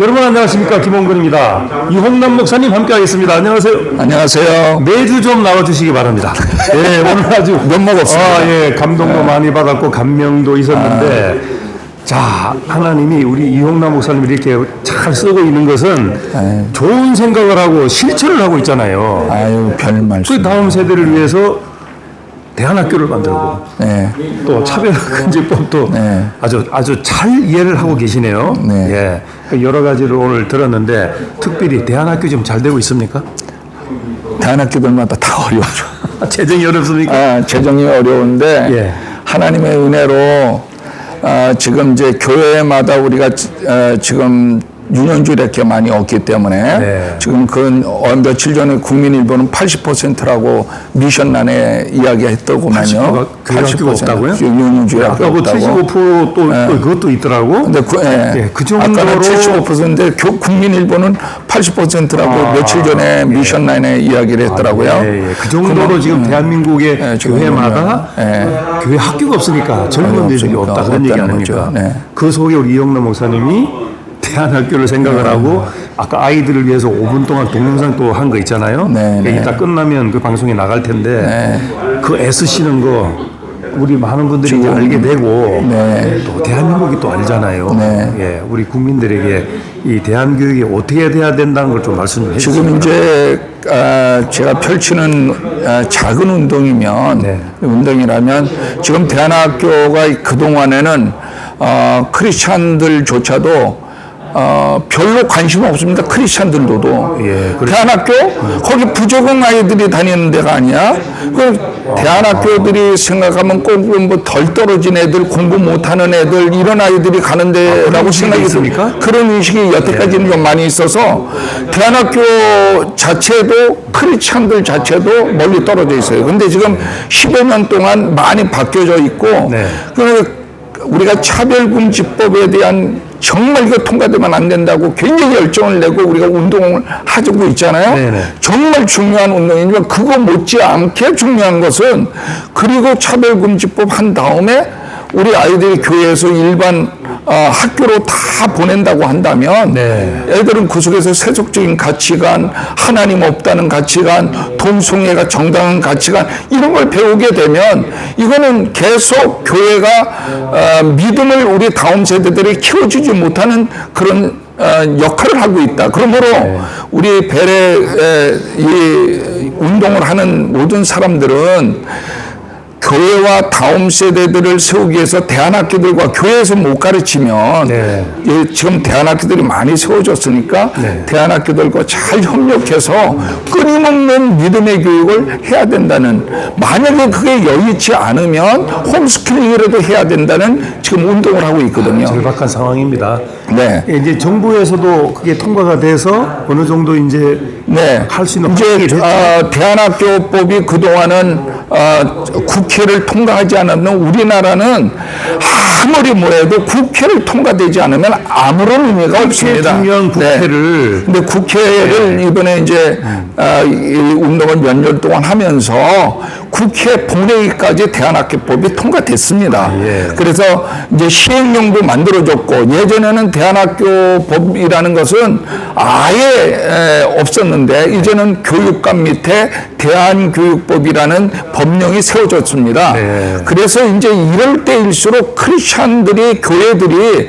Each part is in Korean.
여러분 안녕하십니까 김홍근입니다. 이홍남 목사님 함께하겠습니다. 안녕하세요. 안녕하세요. 매주 좀 나와주시기 바랍니다. 예, 오늘 아주 면목 없습니다. 아, 예, 감동도 많이 받았고 감명도 있었는데 자 하나님이 우리 이홍남 목사님 이렇게 잘 쓰고 있는 것은 좋은 생각을 하고 실천을 하고 있잖아요. 아유 별그 말씀. 다음 세대를 위해서 대안학교를 만들고 네. 또 차별금지법도 네. 아주 아주 잘 이해를 하고 계시네요. 네. 예, 그 여러 가지를 오늘 들었는데 특별히 대안학교 좀 잘 되고 있습니까? 대안학교들마다 다 어려워요. 재정이 어렵습니까? 아, 재정이 어려운데 예. 하나님의 은혜로 아, 지금 이제 교회마다 우리가 지- 어, 지금 유년주 이렇게 많이 없기 때문에 네. 지금 그 어, 며칠 전에 국민일보는 80%라고 미션란에 이야기했더구만요. 80%가 교회 학교가 없다고요? 유년주 학교 없다고. 75%또 또 그것도 있더라고. 근데 그, 예. 예, 그 아까는 정도로 75%인데 교, 국민일보는 80%라고 아, 며칠 전에 미션 라인에 이야기를 했더라고요. 예, 예. 그 정도로 지금 대한민국의 예, 교회마다 보면, 교회 학교가 없으니까 젊은 애들이 없다 그런 얘기 아닙니까? 네. 그 속에 우리 이영남 목사님이 대한학교를 생각을 하고 아까 아이들을 위해서 5분 동안 동영상 또 한 거 있잖아요. 네, 예, 네. 이따 끝나면 그 방송에 나갈 텐데 그 애쓰시는 거 우리 많은 분들이 이제 알게 되고 네. 또 대한민국이 또 알잖아요. 네. 예, 우리 국민들에게 이 대한교육이 어떻게 돼야 된다는 걸 좀 말씀 해 주시죠. 지금 이제 아, 제가 펼치는 아, 작은 운동이면 네. 운동이라면 지금 대한학교가 그 동안에는 어, 크리스찬들조차도 어, 별로 관심 없습니다. 크리스찬들도 예, 그렇죠. 대한학교 거기 부적응 아이들이 다니는 데가 아니야. 그 대한학교들이 생각하면 꼭뭐덜 떨어진 애들 공부 못하는 애들 이런 아이들이 가는 데라고 인식이 생각이 있습니까? 그런 인식이 여태까지는 좀 많이 있어서 대한학교 자체도 크리스찬들 자체도 멀리 떨어져 있어요. 근데 지금 10여 년 동안 많이 바뀌어져 있고 네. 그 우리가 차별금지법에 대한 정말 이거 통과되면 안 된다고 굉장히 열정을 내고 우리가 운동을 하고 있잖아요. 네네. 정말 중요한 운동이지만 그거 못지않게 중요한 것은 그리고 차별금지법 한 다음에 우리 아이들이 교회에서 일반 어, 학교로 다 보낸다고 한다면 네. 애들은 그 속에서 세속적인 가치관, 하나님 없다는 가치관, 동성애가 정당한 가치관 이런 걸 배우게 되면 이거는 계속 교회가 어, 믿음을 우리 다음 세대들이 키워주지 못하는 그런 어, 역할을 하고 있다. 그러므로 우리 배례 에, 이 운동을 하는 모든 사람들은 교회와 다음 세대들을 세우기 위해서 대안학교들과 교회에서 못 가르치면 네. 예, 지금 대안학교들이 많이 세워졌으니까 네. 대안학교들과 잘 협력해서 끊임없는 믿음의 교육을 해야 된다는 만약에 그게 여의치 않으면 홈스쿨링이라도 해야 된다는 지금 운동을 하고 있거든요. 절박한 상황입니다. 네. 이제 정부에서도 그게 통과가 돼서 어느 정도 이제 네. 할 수 있는 이제. 어, 대한학교법이 그동안은 어, 국회를 통과하지 않았는 우리나라는 아무리 뭐해도 국회를 통과되지 않으면 아무런 의미가 없습니다. 중요한 네. 국회를 근데 국회를 이번에 이제 아, 이 운동을 몇 년 동안 하면서 국회 본회의까지 대한학교법이 통과됐습니다. 예. 그래서 이제 시행령도 만들어졌고 예전에는 대한학교 법이라는 것은 아예 에, 없었는데 이제는 교육감 밑에 대한교육법이라는 법령이 세워졌습니다. 네. 그래서 이제 이럴 때일수록 크리스찬들이 교회들이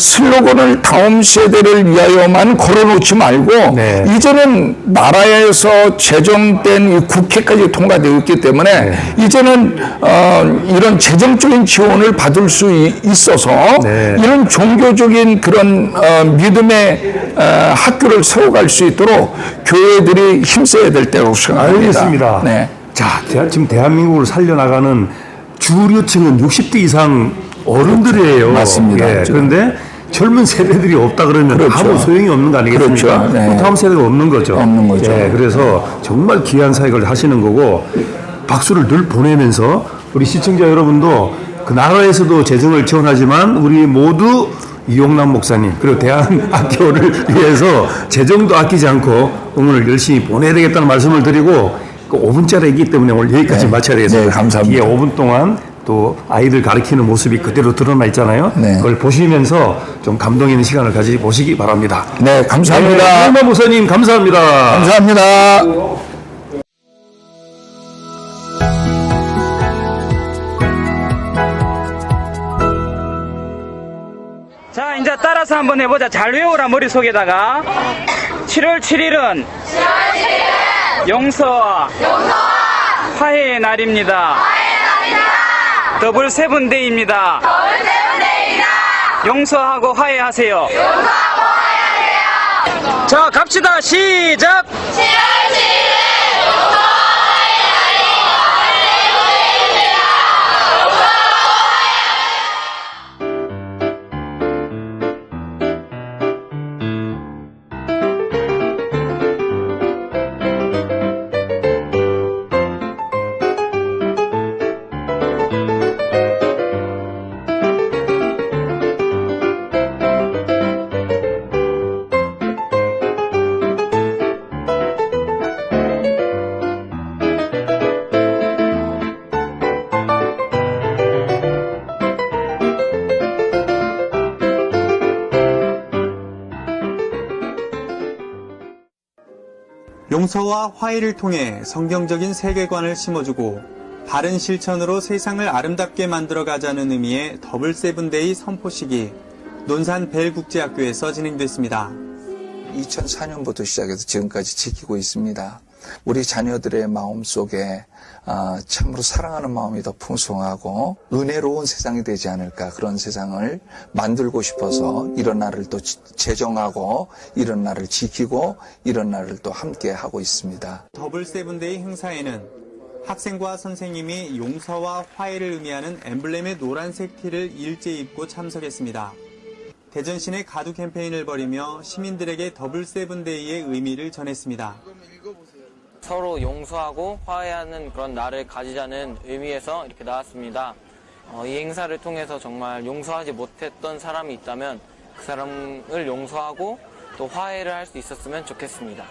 슬로건을 다음 세대를 위하여만 걸어놓지 말고 네. 이제는 나라에서 제정된 이 국회까지 통과되어 있기 때문에 네. 이제는 어, 이런 재정적인 지원을 받을 수 이- 있어서 네. 이런 종교적인 그런 어, 믿음의 어, 학교를 세워갈 수 있도록 교회들이 힘써야 될 때라고 생각합니다. 알겠습니다. 네. 자, 대- 지금 대한민국을 살려나가는 주류층은 60대 이상 어른들이에요. 맞습니다. 예, 그런데 젊은 세대들이 없다 그러면 그렇죠. 아무 소용이 없는 거 아니겠습니까? 그렇죠. 네. 뭐 다음 세대가 없는 거죠. 없는 거죠. 예, 그래서 정말 귀한 사역을 하시는 거고 박수를 늘 보내면서 우리 시청자 여러분도 그 나라에서도 재정을 지원하지만 우리 모두 이용남 목사님 그리고 대한 학교를 위해서 재정도 아끼지 않고 응원을 열심히 보내야 되겠다는 말씀을 드리고 그 5분짜리이기 때문에 오늘 여기까지 네. 마쳐야 되겠습니다. 네, 감사합니다. 뒤에 5분 동안 또 아이들 가르치는 모습이 그대로 드러나 있잖아요. 네. 그걸 보시면서 좀 감동 있는 시간을 가지 보시기 바랍니다. 네, 감사합니다. 이영남 목사님 감사합니다. 감사합니다. 자, 이제 따라서 한번 해보자. 잘 외우라, 머릿속에다가. 7월 7일은 용서와 화해의 날입니다. 더블 세븐데이입니다. 용서하고 화해하세요. 자, 갑시다. 시작! 용서와 화해를 통해 성경적인 세계관을 심어주고 바른 실천으로 세상을 아름답게 만들어 가자는 의미의 더블 세븐데이 선포식이 논산 벨 국제학교에서 진행됐습니다. 2004년부터 시작해서 지금까지 지키고 있습니다. 우리 자녀들의 마음 속에 아, 참으로 사랑하는 마음이 더 풍성하고 은혜로운 세상이 되지 않을까 그런 세상을 만들고 싶어서 이런 날을 또 지- 제정하고 이런 날을 지키고 이런 날을 또 함께 하고 있습니다. 더블 세븐데이 행사에는 학생과 선생님이 용서와 화해를 의미하는 엠블렘의 노란색 티를 일제 입고 참석했습니다. 대전 시내 가두 캠페인을 벌이며 시민들에게 더블 세븐데이의 의미를 전했습니다. 서로 용서하고 화해하는 그런 날을 가지자는 의미에서 이렇게 나왔습니다. 어, 이 행사를 통해서 정말 용서하지 못했던 사람이 있다면 그 사람을 용서하고 또 화해를 할 수 있었으면 좋겠습니다.